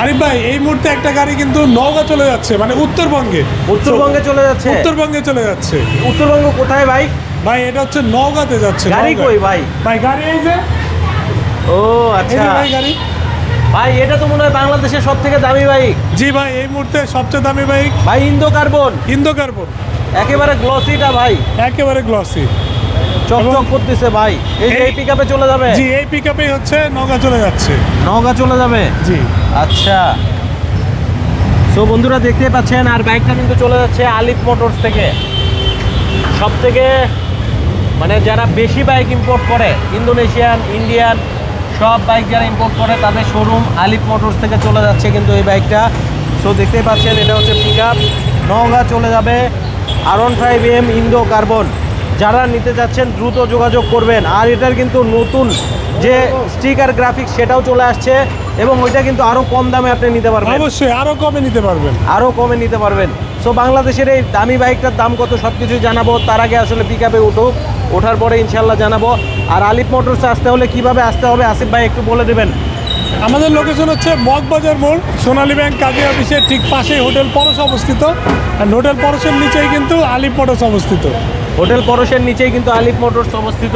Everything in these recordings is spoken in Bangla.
আরিফ ভাই এই মুহূর্তে একটা গাড়ি কিন্তু নওগাঁ চলে যাচ্ছে মানে উত্তরবঙ্গে। উত্তরবঙ্গে চলে যাচ্ছে। উত্তরবঙ্গে চলে যাচ্ছে। উত্তরবঙ্গ কোথায় ভাই? ভাই এটা হচ্ছে নওগাঁতে যাচ্ছে গাড়ি কই ভাই? ভাই গাড়ি এই যে ও আচ্ছা। ভাই গাড়ি। ভাই এটা তো মনে হয় বাংলাদেশের সব থেকে দামি বাইক। জি ভাই এই মুহূর্তে সবচেয়ে দামি বাইক ভাই ইন্দো কার্বন ইন্দো কার্বন একেবারে গ্লসিটা ভাই। একেবারে গ্লসি চকচক করতেছে ভাই। এই এই- পিকআপে চলে যাবে? জি এই পিক হচ্ছে নওগাঁ চলে যাচ্ছে। নওগাঁ চলে যাবে? জি। আচ্ছা। সো বন্ধুরা দেখতেই পাচ্ছেন আর বাইকটা কিন্তু চলে যাচ্ছে আলিফ মোটরস থেকে। সব থেকে মানে যারা বেশি বাইক ইম্পোর্ট করে ইন্দোনেশিয়ান ইন্ডিয়ান সব বাইক যারা ইম্পোর্ট করে তাদের শোরুম আলিফ মোটরস থেকে চলে যাচ্ছে কিন্তু এই বাইকটা সো দেখতেই পাচ্ছেন এটা হচ্ছে পিক আপ নওগাঁ চলে যাবে। R one five M Indo carbon যারা নিতে যাচ্ছেন দ্রুত যোগাযোগ করবেন। আর এটার কিন্তু নতুন যে স্টিকার গ্রাফিক্স সেটাও চলে আসছে এবং ওইটা কিন্তু আরও কম দামে আপনি নিতে পারবেন। অবশ্যই আরও কমে নিতে পারবেন। আরও কমে নিতে পারবেন। সো বাংলাদেশের এই দামি বাইকটার দাম কত সব কিছুই জানাব। তার আগে আসলে পিক আপে উঠুক ওঠার পরে ইনশাল্লাহ জানাব। আর আলিফ মোটরসে আসতে হলে কীভাবে আসতে হবে আসিফ ভাই একটু বলে দেবেন। আমাদের লোকেশন হচ্ছে মগবাজার মোড় সোনালী ব্যাংক কাজী অফিসের ঠিক পাশেই হোটেল পরশ অবস্থিত। আর হোটেল পরশের নিচেই কিন্তু আলিপ মোটরস অবস্থিত। হোটেল পরশের নিচেই কিন্তু আলিফ মোটরস অবস্থিত।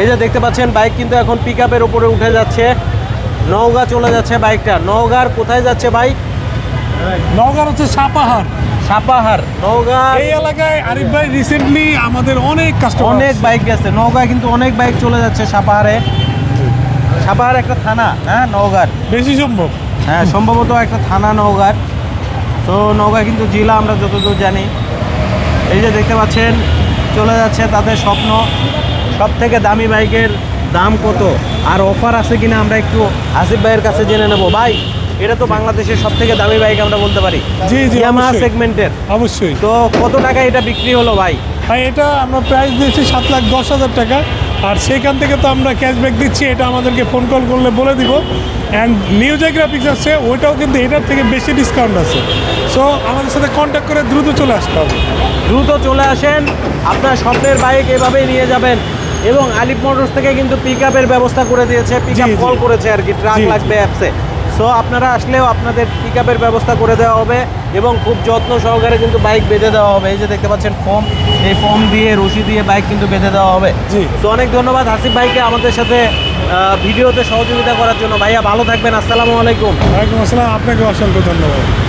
এই যে দেখতে পাচ্ছেন বাইক কিন্তু এখন পিক আপের উপরে উঠে যাচ্ছে। নওগাঁ চলে যাচ্ছে বাইকটা। নওগাঁর কোথায় যাচ্ছে বাইক? নওগাঁর হচ্ছে সাপাহার। সাপাহার। নওগাঁ এই এলাকায় আরিফ ভাই রিসেন্টলি আমাদের অনেক কাস্টমার অনেক বাইক গেছে। নওগাঁ কিন্তু অনেক বাইক চলে যাচ্ছে সাপাহারে। সাপাহার একটা থানা হ্যাঁ নওগাঁর। বেশি সম্ভব। হ্যাঁ সম্ভবত একটা থানা নওগাঁর। তো নওগাঁ কিন্তু জেলা আমরা যতদূর জানি। এই যে দেখতে পাচ্ছেন চলে যাচ্ছে তাদের স্বপ্ন। সব থেকে দামি বাইকের দাম কত? আর অফার আছে কিনা আমরা একটু আসিফ ভাইয়ের কাছে জেনে নেব। ভাই এটা তো বাংলাদেশের সব থেকে দামি বাইক আমরা বলতে পারি। জি, জি, ইয়ামাহা সেগমেন্টের অবশ্যই। তো কত টাকা এটা বিক্রি হলো ভাই? ভাই এটা আমরা প্রাইস দিয়েছি সাত লাখ দশ হাজার টাকা। আর সেইখান থেকে তো আমরা ক্যাশব্যাক দিচ্ছি এটা আমাদেরকে ফোন কল করলে বলে দিব। অ্যান্ড নিউ যে গ্রাফিক্স আছে ওইটাও কিন্তু এটার থেকে বেশি ডিসকাউন্ট আছে। সো আমাদের সাথে কন্ট্যাক্ট করে দ্রুত চলে আসতে হবে। দ্রুত চলে আসেন আপনার স্বপ্নের বাইক এভাবেই নিয়ে যাবেন। এবং আলিফ মোটরস থেকে কিন্তু পিক আপের ব্যবস্থা করে দিয়েছে পিক আপ। কল করেছে আর কি ট্রাক। লাগবে অ্যাপসে সো আপনারা আসলেও আপনাদের পিক আপের ব্যবস্থা করে দেওয়া হবে এবং খুব যত্ন সহকারে কিন্তু বাইক বেঁধে দেওয়া হবে। এই যে দেখতে পাচ্ছেন ফর্ম এই ফর্ম দিয়ে রশি দিয়ে বাইক কিন্তু বেঁধে দেওয়া হবে। জি। তো অনেক ধন্যবাদ হাসিফ ভাইকে আমাদের সাথে ভিডিওতে সহযোগিতা করার জন্য। ভাইয়া ভালো থাকবেন। আসসালামু আলাইকুম। ওয়ালাইকুম আসসালাম। আপনাকে অসংখ্য ধন্যবাদ।